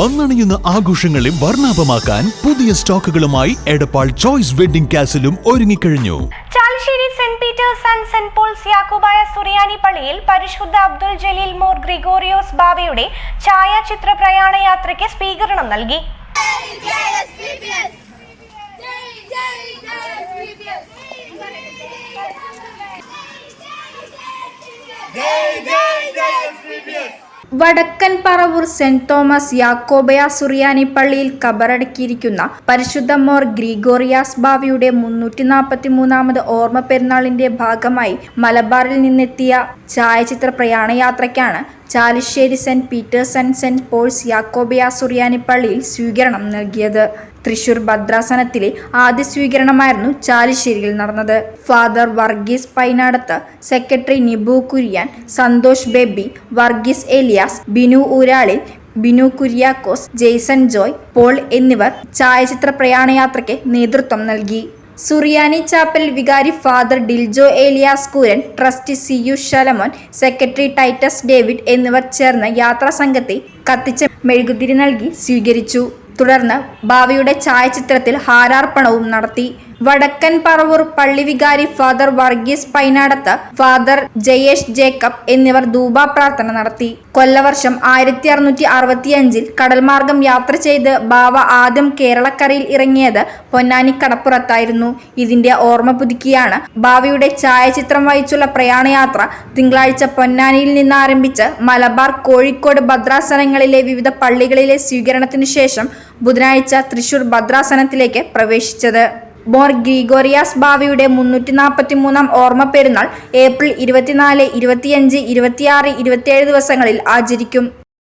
വന്നണിയുന്ന ആഘോഷങ്ങളെ വർണാഭമാക്കാൻ പുതിയ സ്റ്റോക്കുകളുമായി എടപ്പാൾ ചോയ്സ് വെഡിംഗ് കാസിലും ഒരുങ്ങിക്കഴിഞ്ഞു Chalissery Saint Peter's and Saint Paul's Yakobaya സുറിയാനി പള്ളിയിൽ പരിശുദ്ധ അബ്ദുൽ ജലീൽ മോർ ഗ്രിഗോറിയോസ് ബാവയുടെ ഛായാചിത്ര പ്രയാണ യാത്രയ്ക്ക് സ്വീകരണം നൽകി വടക്കൻ പറവൂർ സെന്റ് തോമസ് യാക്കോബയ സുറിയാനി പള്ളിയിൽ കബറടക്കിയിരിക്കുന്ന പരിശുദ്ധ മോർ ഗ്രിഗോറിയാസ് ബാവിയുടെ മുന്നൂറ്റി നാൽപ്പത്തി മൂന്നാമത് ഓർമ്മ പെരുന്നാളിന്റെ ഭാഗമായി മലബാറിൽ നിന്നെത്തിയ ഛായാചിത്ര പ്രയാണയാത്രയ്ക്കാണ് Chalissery saint Peter's and saint Paul's Yakobaya Suriyani പള്ളിയിൽ സ്വീകരണം നൽകിയത്. തൃശൂർ ഭദ്രാസനത്തിലെ ആദ്യ സ്വീകരണമായിരുന്നു ചാലിശ്ശേരിയിൽ നടന്നത്. Father Varghese Painadath secretary Nibu Kurian Santhosh Baby Varghese Elias Binu Oorali Binu Kuriakose Jason Joy Paul എന്നിവർ ഛായാചിത്ര പ്രയാണയാത്രയ്ക്ക് നേതൃത്വം നൽകി. സുറിയാനി ചാപ്പൽ വികാരി father Diljo Elias Kooran trustee C U Shalamon secretary Titus David എന്നിവർ ചേർന്ന് യാത്രാ സംഘത്തെ കത്തിച്ച മെഴുകുതിരി നൽകി സ്വീകരിച്ചു. തുടർന്ന് ഭാവിയുടെ ഛായാചിത്രത്തിൽ ഹാരാർപ്പണവും നടത്തി. വടക്കൻ Paravur പള്ളിവികാരി father Varghese Painadath father Jayesh Jacob എന്നിവർ ധൂപ പ്രാർത്ഥന നടത്തി. കൊല്ലവർഷം ആയിരത്തി അറുന്നൂറ്റി അറുപത്തിയഞ്ചിൽ കടൽമാർഗം യാത്ര ചെയ്ത് ബാവ ആദ്യം കേരളക്കരയിൽ ഇറങ്ങിയത് പൊന്നാനി കടപ്പുറത്തായിരുന്നു. ഇതിന്റെ ഓർമ്മ പുതുക്കിയാണ് ബാവയുടെ ഛായാചിത്രം വഹിച്ചുള്ള പ്രയാണയാത്ര തിങ്കളാഴ്ച പൊന്നാനിയിൽ നിന്ന് ആരംഭിച്ച് മലബാർ കോഴിക്കോട് ഭദ്രാസനങ്ങളിലെ വിവിധ പള്ളികളിലെ സ്വീകരണത്തിനു ശേഷം ബുധനാഴ്ച തൃശൂർ ഭദ്രാസനത്തിലേക്ക് പ്രവേശിച്ചത്. മോർ ഗ്രിഗോറിയാസ് ബാവയുടെ മുന്നൂറ്റി നാൽപ്പത്തി മൂന്നാം ഓർമ്മ പെരുന്നാൾ ഏപ്രിൽ ഇരുപത്തിനാല് ഇരുപത്തിയഞ്ച് ഇരുപത്തിയാറ് ഇരുപത്തിയേഴ് ദിവസങ്ങളിൽ ആചരിക്കും.